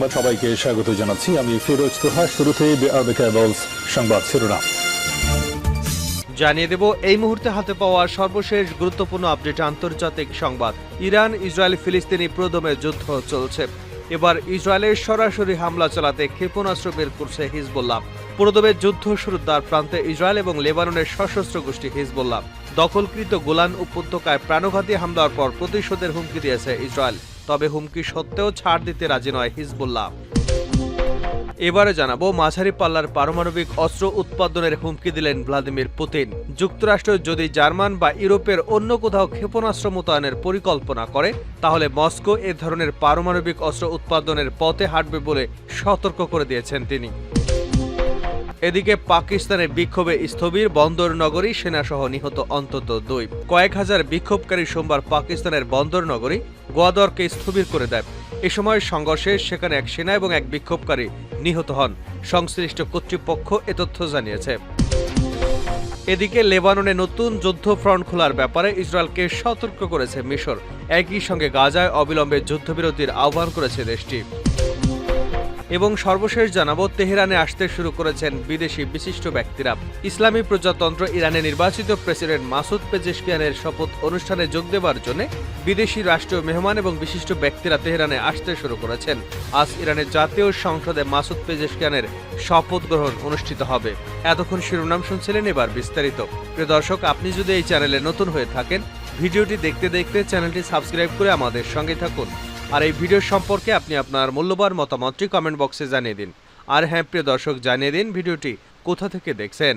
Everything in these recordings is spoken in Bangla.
সংবাদ সবাইকে স্বাগত জানাচ্ছি। আমি ফিরোজ তোহা শুরুতেই সংবাদ শিরোনাম। জানিয়ে দেব, এই মুহূর্তে হাতে পাওয়া সর্বশেষ গুরুত্বপূর্ণ আপডেট আন্তর্জাতিক সংবাদ। ইরান, ইসরায়েল, ফিলিস্তিনি প্রদমে যুদ্ধ চলছে। এবার ইসরায়েলের সরাসরি হামলা চালাতে ক্ষেপণাস্ত্র বের করছে হিজবুল্লাহ। পুরোদমে যুদ্ধ শুরুর দ্বার প্রান্তে ইসরায়েল এবং লেবাননের সশস্ত্র গোষ্ঠী হিজবুল্লাহ। দখলকৃত গোলান উপত্যকায় প্রাণঘাতী হামলার পর প্রতিশোধের হুমকি দিয়েছে ইসরায়েল। তবে হুমকি সত্ত্বেও ছাড় দিতে রাজি নয় হিজবুল্লাহ। এবারে জানাব, মাঝারি পাল্লার পারমাণবিক অস্ত্র উৎপাদনের হুমকি দিলেন ভ্লাদিমির পুতিন। যুক্তরাষ্ট্র যদি জার্মান বা ইউরোপের অন্য কোথাও ক্ষেপণাস্ত্র মোতায়েনের পরিকল্পনা করে, তাহলে মস্কো এ ধরনের পারমাণবিক অস্ত্র উৎপাদনের পথে হাঁটবে বলে সতর্ক করে দিয়েছেন তিনি। এদিকে পাকিস্তানে বিক্ষোভে স্থবির বন্দর নগরী সেনাসহ নিহত অন্তত দুই। কয়েক হাজার বিক্ষোভকারী সোমবার পাকিস্তানের বন্দর নগরী গোয়াদরকে স্থবির করে দেয়। এ সময় সংঘর্ষে সেখানে এক সেনা এবং এক বিক্ষোভকারী নিহত হন। সংশ্লিষ্ট কর্তৃপক্ষ এ তথ্য জানিয়েছে। এদিকে লেবাননে নতুন যুদ্ধ ফ্রন্ট খোলার ব্যাপারে ইসরায়েলকে সতর্ক করেছে মিশর। একই সঙ্গে গাজায় অবিলম্বে যুদ্ধবিরতির আহ্বান করেছে দেশটি। এবং সর্বশেষ জানাব, তেহরানে আসতে শুরু করেছেন বিদেশি বিশিষ্ট ব্যক্তিরা। ইসলামী প্রজাতন্ত্র ইরানে নির্বাচিত প্রেসিডেন্ট মাসুদ পেজেশকিয়ানের শপথ অনুষ্ঠানে যোগ দেওয়ার জন্য বিদেশি রাষ্ট্রীয় মেহমান এবং বিশিষ্ট ব্যক্তিরা তেহরানে আসতে শুরু করেছেন। আজ ইরানের জাতীয় সংসদে মাসুদ পেজেশকিয়ানের শপথ গ্রহণ অনুষ্ঠিত হবে। এতক্ষণ শিরোনাম শুনছিলেন এবার বিস্তারিত। প্রিয় দর্শক, আপনি যদি এই চ্যানেলে নতুন হয়ে থাকেন, ভিডিওটি দেখতে দেখতে চ্যানেলটি সাবস্ক্রাইব করে আমাদের সঙ্গে থাকুন। আর এই ভিডিও সম্পর্কে আপনি আপনার মূল্যবান মতামতটি কমেন্ট বক্সে জানিয়ে দিন। আর হ্যাঁ প্রিয় দর্শক, জানিয়ে দিন ভিডিওটি কোথা থেকে দেখছেন।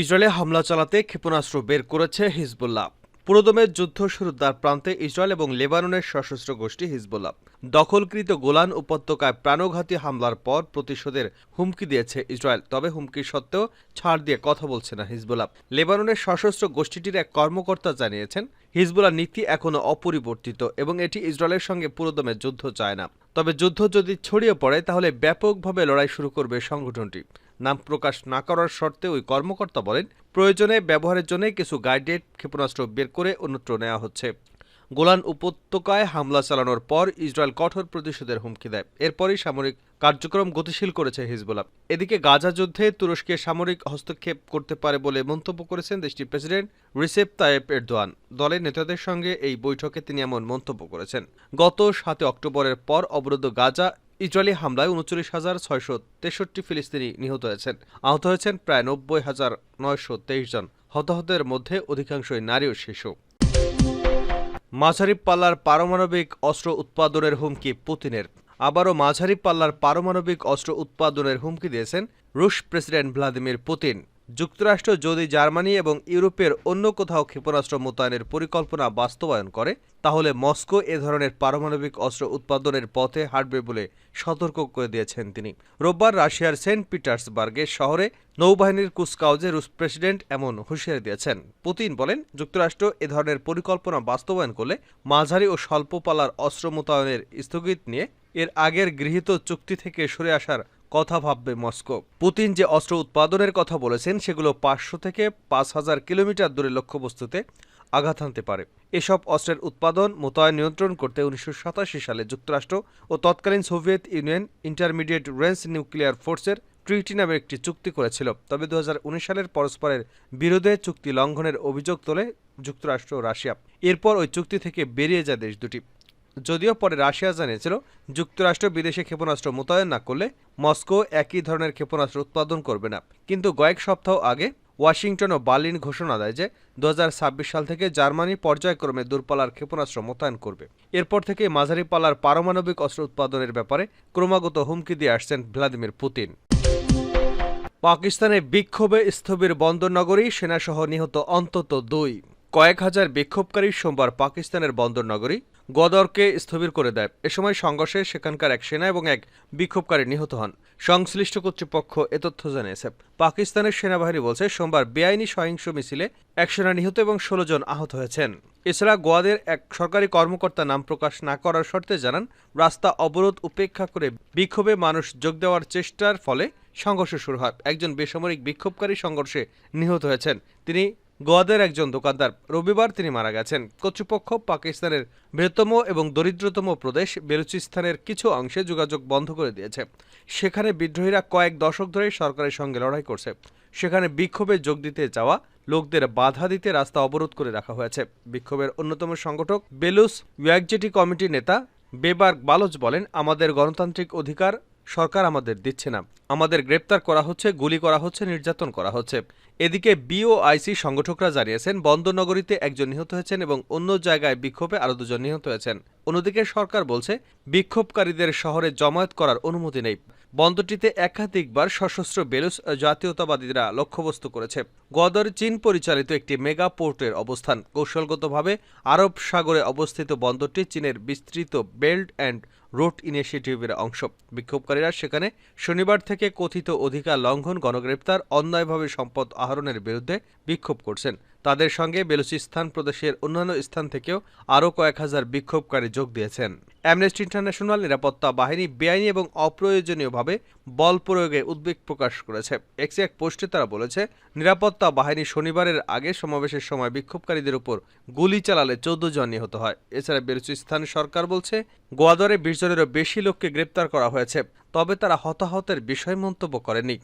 ইসরায়েলে হামলা চালাতে ক্ষেপণাস্ত্র বের করেছে হিজবুল্লাহ। পুরোদমের যুদ্ধ শুরুর দ্বার প্রান্তে ইসরায়েল এবং লেবাননের সশস্ত্র গোষ্ঠী হিজবুল্লাহ। দখলকৃত গোলান উপত্যকায় প্রাণঘাতী হামলার পর প্রতিশোধের হুমকি দিয়েছে ইসরায়েল, তবে হুমকি সত্ত্বেও ছাড় দিয়ে কথা বলছে না হিজবুল্লাহ। লেবাননের সশস্ত্র গোষ্ঠীটির এক কর্মকর্তা জানিয়েছেন, হিজবুল্লাহ নীতি এখনও অপরিবর্তিত এবং এটি ইসরায়েলের সঙ্গে পুরোদমে যুদ্ধ চায় না। তবে যুদ্ধ যদি ছড়িয়ে পড়ে, তাহলে ব্যাপকভাবে লড়াই শুরু করবে সংগঠনটি। নাম প্রকাশ না করার শর্তে ওই কর্মকর্তা বলেন, প্রয়োজনে ব্যবহারের জন্য কিছু গাইডেড ক্ষেপণাস্ত্র বের করে অন্যত্র নেওয়া হচ্ছে। গোলান উপত্যকায় হামলা চালানোর পর ইসরায়েল কঠোর প্রতিশোধের হুমকি দেয়। এরপরই সামরিক কার্যক্রম গতিশীল করেছে হিজবুল্লাহ। এদিকে গাজা যুদ্ধে তুরস্কে সামরিক হস্তক্ষেপ করতে পারে বলে মন্তব্য করেছেন দেশটির প্রেসিডেন্ট রিসেপ তায়েব এরদোয়ান। দলের নেতাদের সঙ্গে এই বৈঠকে তিনি এমন মন্তব্য করেছেন। গত সাতে অক্টোবরের পর অবরুদ্ধ গাজা ইসরায়েলি হামলায় উনচল্লিশ হাজার ছয়শো তেষট্টি ফিলিস্তিনি নিহত হয়েছেন। আহত হয়েছেন প্রায় নব্বই হাজার নয়শো তেইশ জন। হতাহতের মধ্যে অধিকাংশই নারী ও শিশু। মাঝারি পাল্লার পারমাণবিক অস্ত্র উৎপাদনের হুমকি পুতিনের। আবারও মাঝারি পাল্লার পারমাণবিক অস্ত্র উৎপাদনের হুমকি দিয়েছেন রুশ প্রেসিডেন্ট ভ্লাদিমির পুতিন। যুক্তরাষ্ট্র, যদি জার্মানি এবং ইউরোপের অন্য কোথাও ক্ষেপণাস্ত্র মোতায়েনের পরিকল্পনা বাস্তবায়ন করে, তাহলে মস্কো এ ধরনের পারমাণবিক অস্ত্র উৎপাদনের পথে হাঁটবে বলে সতর্ক করে দিয়েছেন তিনি। রোববার রাশিয়ার সেন্ট পিটার্সবার্গে শহরে নৌবাহিনীর কুচকাউজে রুশ প্রেসিডেন্ট এমন হুঁশিয়ারি দিয়েছেন। পুতিন বলেন, যুক্তরাষ্ট্র এ ধরনের পরিকল্পনা বাস্তবায়ন করলে মাঝারি ও স্বল্প পাল্লার অস্ত্র মোতায়েনের স্থগিত নিয়ে এর আগের গৃহীত চুক্তি থেকে সরে আসার কথা ভাববে মস্কো। পুতিন যে অস্ত্র উৎপাদনের কথা বলেছেন, সেগুলো পাঁচশো থেকে পাঁচ হাজার কিলোমিটার দূরে লক্ষ্যবস্তুতে আঘাত হানতে পারে। এসব অস্ত্রের উৎপাদন, মোতায়েন, নিয়ন্ত্রণ করতে উনিশশো সাতাশি সালে যুক্তরাষ্ট্র ও তৎকালীন Soviet Union intermediate range nuclear ফোর্সের ট্রিটি নামে একটি চুক্তি করেছিল। তবে দু হাজার উনিশ সালের পরস্পরের বিরোধে চুক্তি লঙ্ঘনের অভিযোগ তোলে যুক্তরাষ্ট্র ও রাশিয়া। এরপর ওই চুক্তি থেকে বেরিয়ে যায় দেশ দুটি। যদিও পরে রাশিয়া জানিয়েছিল, যুক্তরাষ্ট্র বিদেশে ক্ষেপণাস্ত্র মোতায়েন না করলে মস্কো একই ধরনের ক্ষেপণাস্ত্র উৎপাদন করবে না। কিন্তু কয়েক সপ্তাহ আগে ওয়াশিংটন ও বার্লিন ঘোষণা দেয় যে দুহাজার ছাব্বিশ সাল থেকে জার্মানি পর্যায়ক্রমে দূরপাল্লার ক্ষেপণাস্ত্র মোতায়েন করবে। এরপর থেকে মাঝারি পাল্লার পারমাণবিক অস্ত্র উৎপাদনের ব্যাপারে ক্রমাগত হুমকি দিয়ে আসছেন ভ্লাদিমির পুতিন। পাকিস্তানে বিক্ষোভে স্থবির বন্দরনগরী সেনাসহ নিহত অন্তত দুই। কয়েক হাজার বিক্ষোভকারী সোমবার পাকিস্তানের বন্দরনগরী গদরকে স্থবির করে দেয়। এ সময় সংঘর্ষে সেখানকার এক সেনা এবং এক বিক্ষোভকারী নিহত হন। সংশ্লিষ্ট কর্তৃপক্ষ এ তথ্য জানিয়েছে। পাকিস্তানের সেনাবাহিনী বলছে, সোমবার বেআইনি সহিংস মিছিলে এক সেনা নিহত এবং ষোলো জন আহত হয়েছেন। এছাড়া গোয়াদের এক সরকারি কর্মকর্তা নাম প্রকাশ না করার শর্তে জানান, রাস্তা অবরোধ উপেক্ষা করে বিক্ষোভে মানুষ যোগ দেওয়ার চেষ্টার ফলে সংঘর্ষ শুরু হয়। একজন বেসামরিক বিক্ষোভকারী সংঘর্ষে নিহত হয়েছেন। তিনি গোয়াদের একজন দোকানদার। রবিবার তিনি মারা গেছেন। কর্তৃপক্ষ পাকিস্তানের বৃহত্তম এবং দরিদ্রতম প্রদেশ বেলুচিস্তানের কিছু অংশে যোগাযোগ বন্ধ করে দিয়েছে। সেখানে বিদ্রোহীরা কয়েক দশক ধরে সরকারের সঙ্গে লড়াই করছে। সেখানে বিক্ষোভে যোগ দিতে যাওয়া লোকদের বাধা দিতে রাস্তা অবরোধ করে রাখা হয়েছে। বিক্ষোভের অন্যতম সংগঠক বেলুস ওয়াকজেটি কমিটির নেতা বেবার্গ বালোচ বলেন, আমাদের গণতান্ত্রিক অধিকার সরকার আমাদের দিচ্ছে না। আমাদের গ্রেপ্তার করা হচ্ছে, গুলি করা হচ্ছে, নির্যাতন করা হচ্ছে। এদিকে বিওআইসি সংগঠকরা জানিয়েছেন, বন্দরনগরীতে একজন নিহত হয়েছেন এবং অন্য জায়গায় বিক্ষোভে আরও দুজন নিহত হয়েছেন। অন্যদিকে সরকার বলছে, বিক্ষোভকারীদের শহরে জমায়েত করার অনুমতি নেই। বন্দরটিতে একাধিকবার সশস্ত্র বেলুস জাতীয়তাবাদীরা লক্ষ্যবস্তু করেছে। গদর চীন পরিচালিত একটি মেগা পোর্টের অবস্থান। কৌশলগতভাবে আরব সাগরে অবস্থিত বন্দরটি চীনের বিস্তৃত বেল্ট অ্যান্ড রোড ইনিশিয়েটিভের অংশ। বিক্ষোভকারীরা সেখানে শনিবার থেকে কথিত অধিকার লঙ্ঘন, গণগ্রেপ্তার, অন্যায়ভাবে সম্পদ আহরণের বিরুদ্ধে বিক্ষোভ করছেন। তাদের সঙ্গে বেলুচিস্তান প্রদেশের অন্যান্য স্থান থেকেও আরও কয়েক হাজার বিক্ষোভকারী যোগ দিয়েছেন। অ্যামনেস্টি ইন্টারন্যাশনাল নিরাপত্তা বাহিনী বেআইনি এবং অপ্রয়োজনীয়ভাবে বল প্রয়োগে উদ্বেগ প্রকাশ করেছে। এক্সে এক পোস্টে তারা বলেছে, নিরাপত্তা বাহিনী শনিবারের আগে সমাবেশের সময় বিক্ষোভকারীদের উপর গুলি চালালে চোদ্দ জন নিহত হয়। এছাড়া বেলুচিস্তান সরকার বলছে, গোয়াদরে বিশ জনেরও বেশি লোককে গ্রেপ্তার করা হয়েছে, তবে তারা হতাহতের বিষয় মন্তব্য করেনি।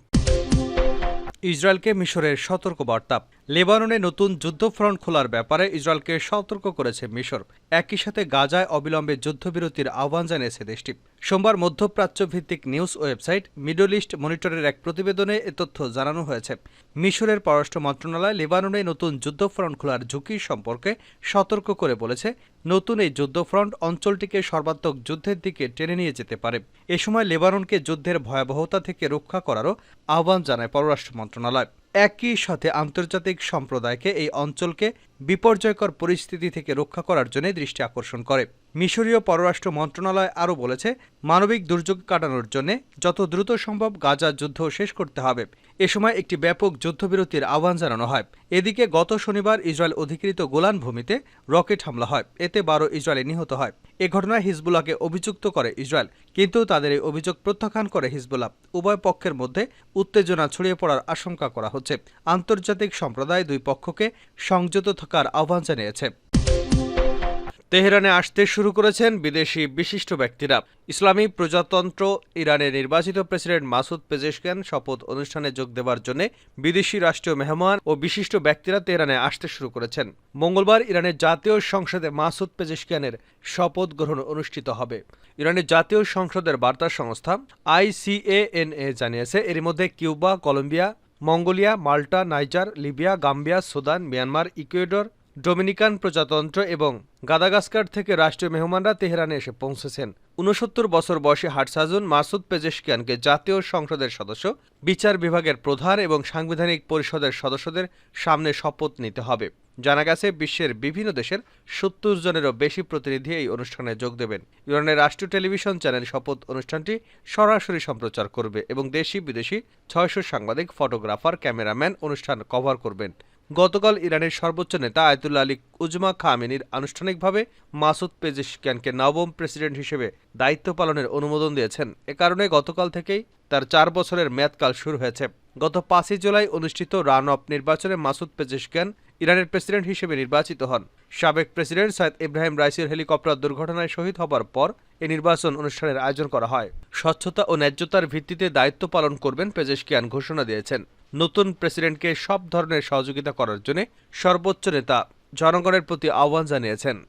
ইসরায়েলকে মিশরের সতর্ক বার্তা লেবাননে নতুন যুদ্ধফ্রন্ট খোলার ব্যাপারে ইসরায়েলকে সতর্ক করেছে মিশর। একই সাথে গাজায় অবিলম্বে যুদ্ধবিরতির আহ্বান জানিয়েছে দেশটি। সোমবার মধ্যপ্রাচ্য ভিত্তিক নিউজ ওয়েবসাইট মিডল ইস্ট মনিটরের এক প্রতিবেদনে এ তথ্য জানানো হয়েছে। মিশরের পররাষ্ট্র মন্ত্রণালয় লেবাননে নতুন যুদ্ধফ্রন্ট খোলার ঝুঁকি সম্পর্কে সতর্ক করে বলেছে, নতুন এই যুদ্ধফ্রন্ট অঞ্চলটিকে সর্বাত্মক যুদ্ধের দিকে টেনে নিয়ে যেতে পারে। এ সময় লেবাননকে যুদ্ধের ভয়াবহতা থেকে রক্ষা করারও আহ্বান জানায় পররাষ্ট্র মন্ত্রণালয়। একই সাথে আন্তর্জাতিক সম্প্রদায়কে এই অঞ্চলকে বিপর্যয়কর পরিস্থিতি থেকে রক্ষা করার জন্য দৃষ্টি আকর্ষণ করে। মিশরীয় পররাষ্ট্র মন্ত্রণালয় আরও বলেছে, মানবিক দুর্যোগ কাটানোর জন্য যত দ্রুত সম্ভব গাজা যুদ্ধ শেষ করতে হবে। এ সময় একটি ব্যাপক যুদ্ধবিরতির আহ্বান জানানো হয়। এদিকে গত শনিবার ইসরায়েল অধিকৃত গোলান ভূমিতে রকেট হামলা হয়। এতে বারো ইসরায়েলি নিহত হয়। এ ঘটনায় হিজবুল্লাহকে অভিযুক্ত করে ইসরায়েল, কিন্তু তাদের এই অভিযোগ প্রত্যাখ্যান করে হিজবুল্লাহ। উভয় পক্ষের মধ্যে উত্তেজনা ছড়িয়ে পড়ার আশঙ্কা করা হচ্ছে। আন্তর্জাতিক সম্প্রদায় দুই পক্ষকে সংযত থাকার আহ্বান জানিয়েছে। তেহরানে আসতে শুরু করেছেন বিদেশি বিশিষ্ট ব্যক্তিরা। ইসলামী প্রজাতন্ত্র ইরানের নির্বাচিত প্রেসিডেন্ট মাসুদ পেজেশকান শপথ অনুষ্ঠানে যোগ দেওয়ার জন্য বিদেশি রাষ্ট্রীয় মেহমান ও বিশিষ্ট ব্যক্তিরা তেহরানে আসতে শুরু করেছেন। মঙ্গলবার ইরানের জাতীয় সংসদে মাসুদ পেজেশকানের শপথ গ্রহণ অনুষ্ঠিত হবে। ইরানের জাতীয় সংসদের বার্তা সংস্থা আইসিএএনএ জানিয়েছে, এর মধ্যে Cuba, Colombia, Mongolia, Malta, Niger, Libya, Gambia, Sudan, Myanmar, Ecuador Dominican প্রজাতন্ত্র এবং গাদাগাস্কার থেকে রাষ্ট্রীয় মেহমানরা তেহরানে এসে পৌঁছেছেন। উনসত্তর বছর বয়সী হাটসাজুন মাসুদ পেজেশকিয়ানকে জাতীয় সংসদের সদস্য, বিচার বিভাগের প্রধান এবং সাংবিধানিক পরিষদের সদস্যদের সামনে শপথ নিতে হবে। জানা গেছে, বিশ্বের বিভিন্ন দেশের সত্তর জনেরও বেশি প্রতিনিধি এই অনুষ্ঠানে যোগ দেবেন। ইরানের রাষ্ট্রীয় টেলিভিশন চ্যানেল শপথ অনুষ্ঠানটি সরাসরি সম্প্রচার করবে এবং দেশি বিদেশি ছয়শো সাংবাদিক, ফটোগ্রাফার, ক্যামেরাম্যান অনুষ্ঠান কভার করবেন। গতকাল ইরানের সর্বোচ্চ নেতা আয়তুল্লা আলী উজমা খামেনির আনুষ্ঠানিকভাবে মাসুদ পেজেশকিয়ানকে নবম প্রেসিডেন্ট হিসেবে দায়িত্ব পালনের অনুমোদন দিয়েছেন। এ কারণে গতকাল থেকেই তার চার বছরের মেয়াদকাল শুরু হয়েছে। গত পাঁচই জুলাই অনুষ্ঠিত রান অফ নির্বাচনে মাসুদ পেজেশকিয়ান ইরানের প্রেসিডেন্ট হিসেবে নির্বাচিত হন। সাবেক প্রেসিডেন্ট সৈয়দ ইব্রাহিম রাইসির হেলিকপ্টার দুর্ঘটনায় শহীদ হবার পর এই নির্বাচন অনুষ্ঠানের আয়োজন করা হয়। স্বচ্ছতা ও ন্যায্যতার ভিত্তিতে দায়িত্ব পালন করবেন পেজেশকিয়ান ঘোষণা দিয়েছেন। নতুন প্রেসিডেন্টকে সব ধরনের সহযোগিতা করার জন্য সর্বোচ্চ নেতা জনগণের প্রতি আহ্বান জানিয়েছেন।